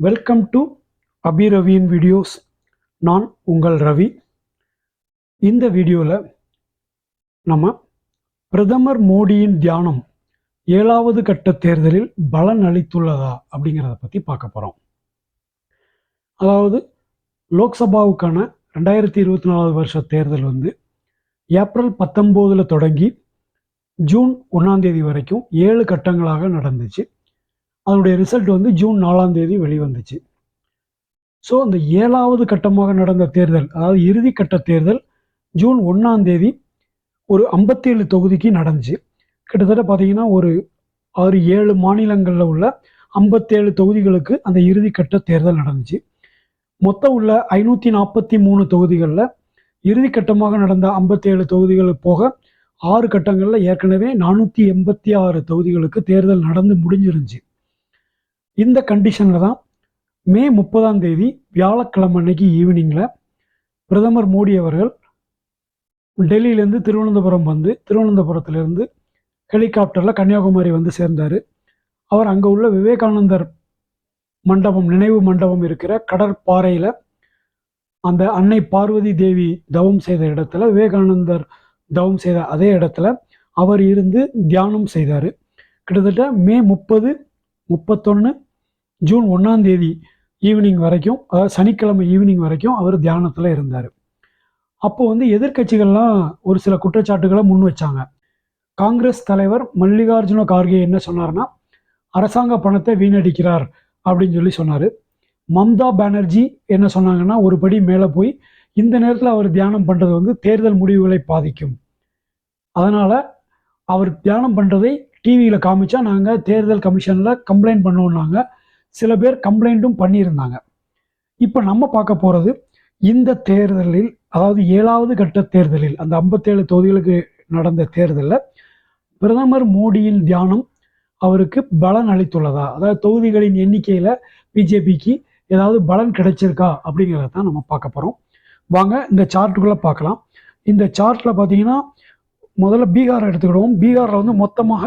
Welcome to அபிரவியின் videos நான் உங்கள் ரவி. இந்த வீடியோவில் நம்ம பிரதமர் மோடியின் தியானம் ஏழாவது கட்ட தேர்தலில் பலன் அளித்துள்ளதா அப்படிங்கிறத பற்றி பார்க்க போகிறோம் அதாவது லோக்சபாவுக்கான ரெண்டாயிரத்தி இருபத்தி நாலாவது வருஷ தேர்தல் வந்து ஏப்ரல் பத்தொம்போதில் தொடங்கி ஜூன் ஒன்றாந்தேதி வரைக்கும் ஏழு கட்டங்களாக நடந்துச்சு. அதனுடைய ரிசல்ட் வந்து ஜூன் நாலாம் தேதி வெளிவந்துச்சு. ஸோ அந்த ஏழாவது கட்டமாக நடந்த தேர்தல் அதாவது இறுதி கட்ட தேர்தல் ஜூன் ஒன்றாம் தேதி ஒரு ஐம்பத்தேழு தொகுதிக்கு நடந்துச்சு. கிட்டத்தட்ட பார்த்தீங்கன்னா ஒரு ஆறு ஏழு மாநிலங்களில் உள்ள ஐம்பத்தேழு தொகுதிகளுக்கு அந்த இறுதி கட்ட தேர்தல் நடந்துச்சு. மொத்தம் உள்ள ஐநூற்றி நாற்பத்தி மூணு தொகுதிகளில் இறுதி கட்டமாக நடந்த ஐம்பத்தேழு தொகுதிகள் போக ஆறு கட்டங்களில் ஏற்கனவே நானூற்றி எண்பத்தி ஆறு தொகுதிகளுக்கு தேர்தல் நடந்து முடிஞ்சிருந்துச்சு. இந்த கண்டிஷனில் தான் மே முப்பதாம் தேதி வியாழக்கிழமை அன்னைக்கு ஈவினிங்கில் பிரதமர் மோடி அவர்கள் டெல்லியிலேருந்து திருவனந்தபுரம் வந்து திருவனந்தபுரத்துலேருந்து ஹெலிகாப்டரில் கன்னியாகுமரி வந்து சேர்ந்தார். அவர் அங்கே உள்ள விவேகானந்தர் மண்டபம் நினைவு மண்டபம் இருக்கிற கடற்பாறையில் அந்த அன்னை பார்வதி தேவி தவம் செய்த இடத்துல விவேகானந்தர் தவம் செய்த அதே இடத்துல அவர் இருந்து தியானம் செய்தார். கிட்டத்தட்ட மே முப்பது முப்பத்தொன்று ஜூன் ஒன்றாம் தேதி ஈவினிங் வரைக்கும் அதாவது சனிக்கிழமை ஈவினிங் வரைக்கும் அவர் தியானத்தில் இருந்தார். அப்போ வந்து எதிர்க்கட்சிகள்லாம் ஒரு சில குற்றச்சாட்டுகளை முன் வச்சாங்க. காங்கிரஸ் தலைவர் மல்லிகார்ஜுன கார்கே என்ன சொன்னார்னா அரசாங்க பணத்தை வீணடிக்கிறார் அப்படின்னு சொல்லி சொன்னார். மம்தா பானர்ஜி என்ன சொன்னாங்கன்னா ஒரு படி மேலே போய் இந்த நேரத்தில் அவர் தியானம் பண்ணுறது வந்து தேர்தல் முடிவுகளை பாதிக்கும். அதனால் அவர் தியானம் பண்ணுறதை டிவியில் காமிச்சா நாங்கள் தேர்தல் கமிஷனில் கம்ப்ளைண்ட் பண்ணுவோம்னாங்க. சில பேர் கம்ப்ளைண்ட்டும் பண்ணியிருந்தாங்க. இப்போ நம்ம பார்க்க போகிறது இந்த தேர்தலில் அதாவது ஏழாவது கட்ட தேர்தலில் அந்த ஐம்பத்தேழு தொகுதிகளுக்கு நடந்த தேர்தலில் பிரதமர் மோடியின் தியானம் அவருக்கு பலன் அளித்துள்ளதா? அதாவது தொகுதிகளின் எண்ணிக்கையில் பிஜேபிக்கு ஏதாவது பலன் கிடைச்சிருக்கா? அப்படிங்கிறத தான் நம்ம பார்க்க போகிறோம் வாங்க இந்த சார்ட்டுக்குள்ளே பார்க்கலாம். இந்த சார்ட்டில் பார்த்தீங்கன்னா முதல்ல பீகார் எடுத்துக்கிடுவோம். பீகாரில் வந்து மொத்தமாக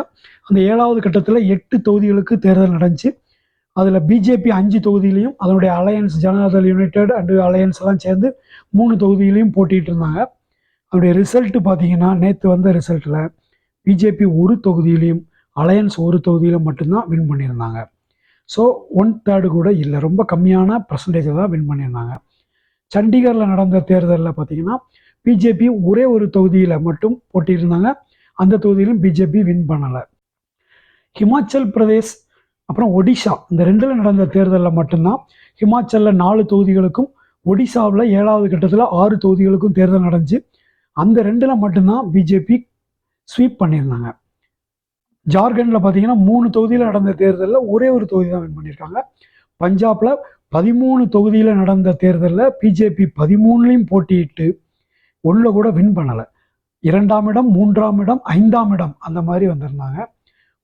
அந்த ஏழாவது கட்டத்தில் எட்டு தொகுதிகளுக்கு தேர்தல் நடந்துச்சு. அதில் பிஜேபி அஞ்சு தொகுதியிலையும் அதனுடைய alliance Janata Dal united and alliance எல்லாம் சேர்ந்து மூணு தொகுதியிலையும் போட்டிகிட்டு இருந்தாங்க. அதனுடைய ரிசல்ட்டு பார்த்தீங்கன்னா நேற்று வந்த ரிசல்ட்டில் பிஜேபி ஒரு தொகுதியிலையும் அலையன்ஸ் ஒரு தொகுதியில் மட்டும்தான் வின் பண்ணியிருந்தாங்க. ஸோ ஒன் தேர்டு கூட இல்லை. ரொம்ப கம்மியான பர்சன்டேஜை தான் வின் பண்ணியிருந்தாங்க. சண்டிகரில் நடந்த தேர்தலில் பார்த்தீங்கன்னா பிஜேபி ஒரே ஒரு தொகுதியில் மட்டும் போட்டியிருந்தாங்க. அந்த தொகுதியிலும் பிஜேபி வின் பண்ணலை. ஹிமாச்சல் பிரதேஷ் அப்புறம் ஒடிஷா இந்த ரெண்டில் நடந்த தேர்தலில் மட்டும்தான் ஹிமாச்சலில் நாலு தொகுதிகளுக்கும் ஒடிசாவில் ஏழாவது கட்டத்தில் ஆறு தொகுதிகளுக்கும் தேர்தல் நடந்துச்சு. அந்த ரெண்டில் மட்டும்தான் பிஜேபி ஸ்வீப் பண்ணியிருந்தாங்க. ஜார்க்கண்டில் பார்த்தீங்கன்னா மூணு தொகுதியில் நடந்த தேர்தலில் ஒரே ஒரு தொகுதி தான் வின் பண்ணியிருக்காங்க. பஞ்சாபில் பதிமூணு தொகுதியில் நடந்த தேர்தலில் பிஜேபி பதிமூணுலேயும் போட்டியிட்டு ஒன்றில் கூட வின் பண்ணலை. இரண்டாம் இடம் மூன்றாம் இடம் ஐந்தாம் இடம் அந்த மாதிரி வந்திருந்தாங்க.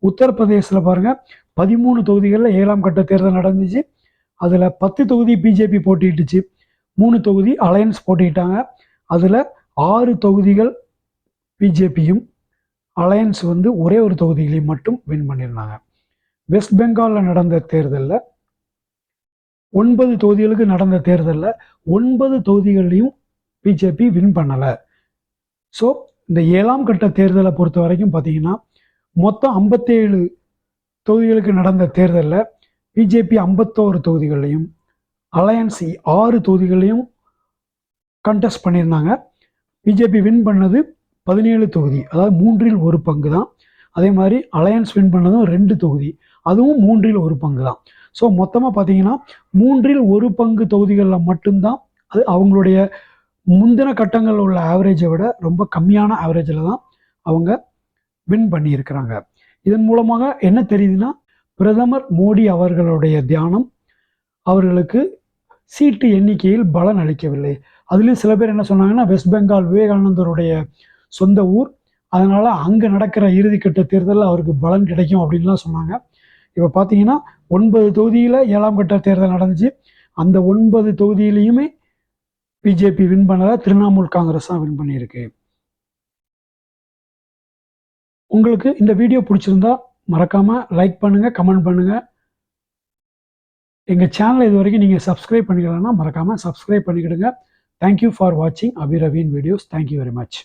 உத்தரப்பிரதேசத்தில் பாருங்கள் பதிமூணு தொகுதிகளில் ஏழாம் கட்ட தேர்தல் நடந்துச்சு. அதில் பத்து தொகுதி பிஜேபி போட்டிட்டுச்சு மூணு தொகுதி அலையன்ஸ் போட்டிட்டாங்க அதில் ஆறு தொகுதிகள் பிஜேபியும் அலையன்ஸ் வந்து ஒரே ஒரு தொகுதிகளையும் மட்டும் வின் பண்ணியிருந்தாங்க. வெஸ்ட் பெங்காலில் நடந்த தேர்தலில் ஒன்பது தொகுதிகளுக்கு நடந்த தேர்தலில் ஒன்பது தொகுதிகள்லையும் பிஜேபி வின் பண்ணலை. ஸோ இந்த ஏழாம் கட்ட தேர்தலை பொறுத்த வரைக்கும் பார்த்தீங்கன்னா மொத்தம் ஐம்பத்தேழு தொகுதிகளுக்கு நடந்த தேர்தலில் பிஜேபி ஐம்பத்தோரு தொகுதிகளையும் அலையன்ஸ் ஆறு தொகுதிகளையும் கண்டெஸ்ட் பண்ணியிருந்தாங்க. பிஜேபி வின் பண்ணது பதினேழு தொகுதி அதாவது மூன்றில் ஒரு பங்கு தான் அதே மாதிரி அலையன்ஸ் வின் பண்ணதும் ரெண்டு தொகுதி அதுவும் மூன்றில் ஒரு பங்கு தான் ஸோ மொத்தமாக பார்த்தீங்கன்னா மூன்றில் ஒரு பங்கு தொகுதிகளில் மட்டும்தான் அது அவங்களுடைய முந்தின கட்டங்களில் உள்ள ஆவரேஜை விட ரொம்ப கம்மியான ஆவரேஜில் தான் அவங்க வின் பண்ணியிருக்கிறாங்க. இதன் மூலமாக என்ன தெரியுதுன்னா பிரதமர் மோடி அவர்களுடைய தியானம் அவர்களுக்கு சீட்டு எண்ணிக்கையில் பலன் அளிக்கவில்லை. அதுலேயும் சில பேர் என்ன சொன்னாங்கன்னா வெஸ்ட் பெங்கால் விவேகானந்தருடைய சொந்த ஊர். அதனால் அங்கே நடக்கிற இறுதிக்கட்ட தேர்தலில் அவருக்கு பலன் கிடைக்கும் அப்படின்லாம் சொன்னாங்க. இப்போ பார்த்தீங்கன்னா ஒன்பது தொகுதியில் ஏழாம் கட்ட தேர்தல் நடந்துச்சு. அந்த ஒன்பது தொகுதியிலையுமே பிஜேபி வின் பண்ணலை திரிணாமுல் காங்கிரஸ் தான் வின் பண்ணியிருக்கு. உங்களுக்கு இந்த வீடியோ பிடிச்சிருந்தா மறக்காமல் லைக் பண்ணுங்கள் கமெண்ட் பண்ணுங்கள் எங்கள் சேனலை இது வரைக்கும் நீங்கள் சப்ஸ்கிரைப் பண்ணிக்கலன்னா மறக்காமல் சப்ஸ்கிரைப் பண்ணிக்கிடுங்க. தேங்க்யூ ஃபார் வாட்சிங் அபிரவின் videos thank you very much